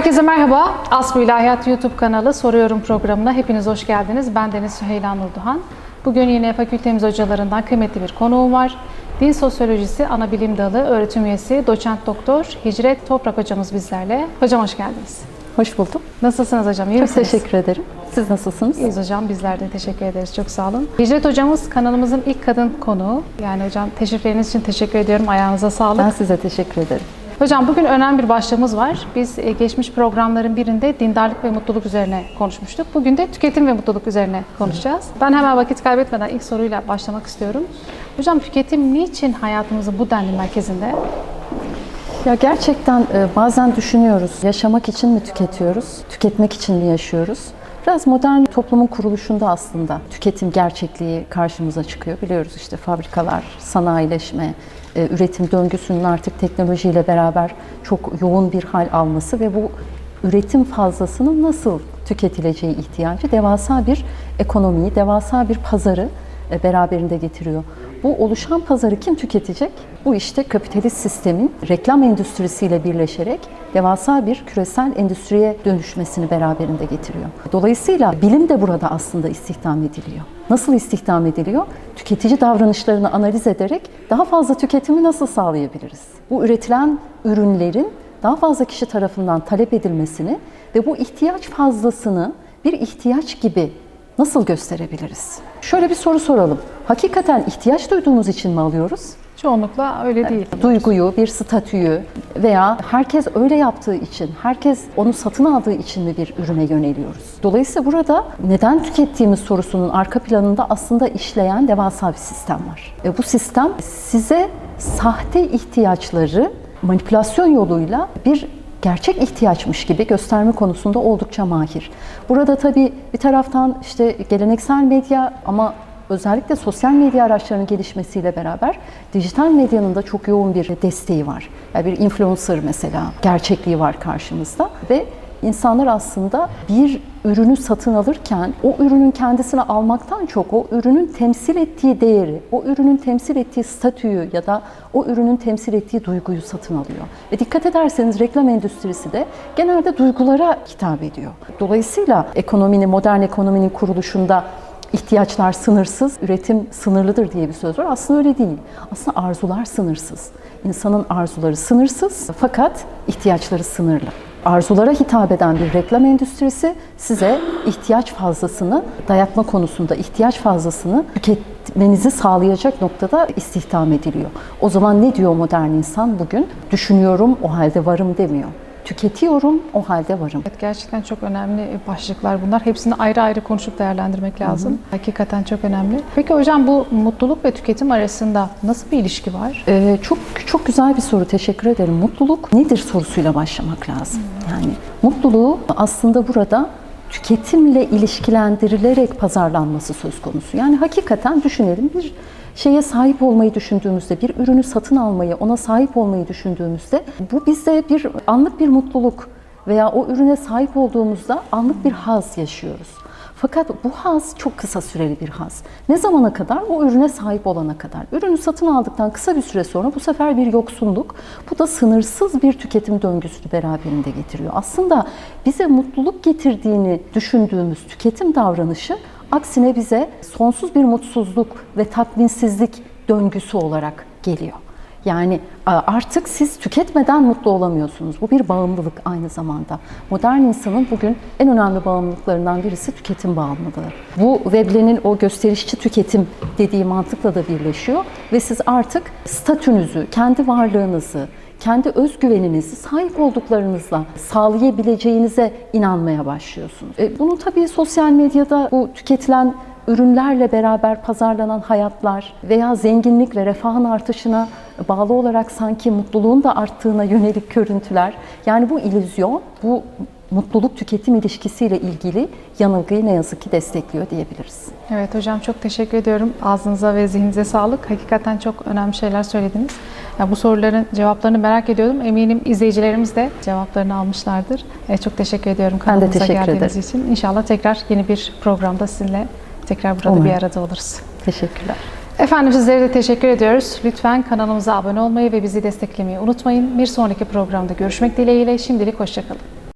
Herkese merhaba. Aslı İlahiyat YouTube kanalı Soruyorum programına hepiniz hoş geldiniz. Ben Deniz Süheyla Nurduhan. Bugün yine fakültemiz hocalarından kıymetli bir konuğum var. Din Sosyolojisi Ana Bilim Dalı öğretim üyesi doçent doktor Hicret Toprak hocamız bizlerle. Hocam hoş geldiniz. Hoş buldum. Nasılsınız hocam? İyi Çok misiniz? teşekkür ederim. Siz nasılsınız? İyiyiz hocam. Bizler de teşekkür ederiz. Çok sağ olun. Hicret hocamız kanalımızın ilk kadın konuğu. Yani hocam teşrifleriniz için teşekkür ediyorum. Ayağınıza sağlık. Ben size teşekkür ederim. Hocam bugün önemli bir başlığımız var. Biz e, geçmiş programların birinde dindarlık ve mutluluk üzerine konuşmuştuk. Bugün de tüketim ve mutluluk üzerine konuşacağız. Ben hemen vakit kaybetmeden ilk soruyla başlamak istiyorum. Hocam tüketim niçin hayatımızın bu denli merkezinde? Ya gerçekten e, bazen düşünüyoruz. Yaşamak için mi tüketiyoruz? Tüketmek için mi yaşıyoruz? Biraz modern toplumun kuruluşunda aslında tüketim gerçekliği karşımıza çıkıyor. Biliyoruz işte fabrikalar, sanayileşme, üretim döngüsünün artık teknolojiyle beraber çok yoğun bir hal alması ve bu üretim fazlasının nasıl tüketileceği ihtiyacı devasa bir ekonomiyi, devasa bir pazarı e, beraberinde getiriyor. Bu oluşan pazarı kim tüketecek? Bu işte kapitalist sistemin reklam endüstrisiyle birleşerek devasa bir küresel endüstriye dönüşmesini beraberinde getiriyor. Dolayısıyla bilim de burada aslında istihdam ediliyor. Nasıl istihdam ediliyor? Tüketici davranışlarını analiz ederek daha fazla tüketimi nasıl sağlayabiliriz? Bu üretilen ürünlerin daha fazla kişi tarafından talep edilmesini ve bu ihtiyaç fazlasını bir ihtiyaç gibi nasıl gösterebiliriz? Şöyle bir soru soralım. Hakikaten ihtiyaç duyduğumuz için mi alıyoruz? Çoğunlukla öyle değil. Duyguyu, bir statüyü veya herkes öyle yaptığı için, herkes onu satın aldığı için mi bir ürüne yöneliyoruz? Dolayısıyla burada neden tükettiğimiz sorusunun arka planında aslında işleyen devasa bir sistem var. E bu sistem size sahte ihtiyaçları manipülasyon yoluyla bir gerçek ihtiyaçmış gibi gösterme konusunda oldukça mahir. Burada tabii bir taraftan işte geleneksel medya ama özellikle sosyal medya araçlarının gelişmesiyle beraber dijital medyanın da çok yoğun bir desteği var. Yani bir influencer mesela gerçekliği var karşımızda ve insanlar aslında bir ürünü satın alırken o ürünün kendisini almaktan çok o ürünün temsil ettiği değeri, o ürünün temsil ettiği statüyü ya da o ürünün temsil ettiği duyguyu satın alıyor. Ve dikkat ederseniz reklam endüstrisi de genelde duygulara hitap ediyor. Dolayısıyla ekonominin, modern ekonominin kuruluşunda ihtiyaçlar sınırsız, üretim sınırlıdır diye bir söz var. Aslında öyle değil. Aslında arzular sınırsız. İnsanın arzuları sınırsız fakat ihtiyaçları sınırlı. Arzulara hitap eden bir reklam endüstrisi size ihtiyaç fazlasını dayatma konusunda ihtiyaç fazlasını tüketmenizi sağlayacak noktada istihdam ediliyor. O zaman ne diyor modern insan bugün? Düşünüyorum o halde varım demiyor. Tüketiyorum o halde varım. Evet, gerçekten çok önemli başlıklar bunlar. Hepsini ayrı ayrı konuşup değerlendirmek lazım. Hakikaten çok önemli. Peki hocam bu mutluluk ve tüketim arasında nasıl bir ilişki var? Ee, çok çok güzel bir soru. Teşekkür ederim. Mutluluk nedir sorusuyla başlamak lazım. Yani mutluluğu aslında burada tüketimle ilişkilendirilerek pazarlanması söz konusu. Yani hakikaten düşünelim bir şeye sahip olmayı düşündüğümüzde, bir ürünü satın almayı, ona sahip olmayı düşündüğümüzde bu bize bir anlık bir mutluluk veya o ürüne sahip olduğumuzda anlık bir haz yaşıyoruz. Fakat bu haz çok kısa süreli bir haz. Ne zamana kadar? O ürüne sahip olana kadar. Ürünü satın aldıktan kısa bir süre sonra bu sefer bir yoksunluk. Bu da sınırsız bir tüketim döngüsünü beraberinde getiriyor. Aslında bize mutluluk getirdiğini düşündüğümüz tüketim davranışı aksine bize sonsuz bir mutsuzluk ve tatminsizlik döngüsü olarak geliyor. Yani artık siz tüketmeden mutlu olamıyorsunuz. Bu bir bağımlılık aynı zamanda. Modern insanın bugün en önemli bağımlılıklarından birisi tüketim bağımlılığı. Bu Veblen'in o gösterişçi tüketim dediği mantıkla da birleşiyor ve siz artık statünüzü, kendi varlığınızı, kendi özgüveninizi sahip olduklarınızla sağlayabileceğinize inanmaya başlıyorsunuz. E, bunu tabii sosyal medyada bu tüketilen ürünlerle beraber pazarlanan hayatlar veya zenginlik ve refahın artışına bağlı olarak sanki mutluluğun da arttığına yönelik görüntüler. Yani bu illüzyon, bu mutluluk tüketim ilişkisiyle ilgili yanılgıyı ne yazık ki destekliyor diyebiliriz. Evet hocam çok teşekkür ediyorum. Ağzınıza ve zihninize sağlık. Hakikaten çok önemli şeyler söylediniz. Yani bu soruların cevaplarını merak ediyordum. Eminim izleyicilerimiz de cevaplarını almışlardır. E, çok teşekkür ediyorum kanalımıza teşekkür geldiğiniz ederim. için. İnşallah tekrar yeni bir programda sizinle tekrar burada Umarım. bir arada oluruz. Teşekkürler. Efendim sizlere de teşekkür ediyoruz. Lütfen kanalımıza abone olmayı ve bizi desteklemeyi unutmayın. Bir sonraki programda görüşmek dileğiyle. Şimdilik hoşçakalın.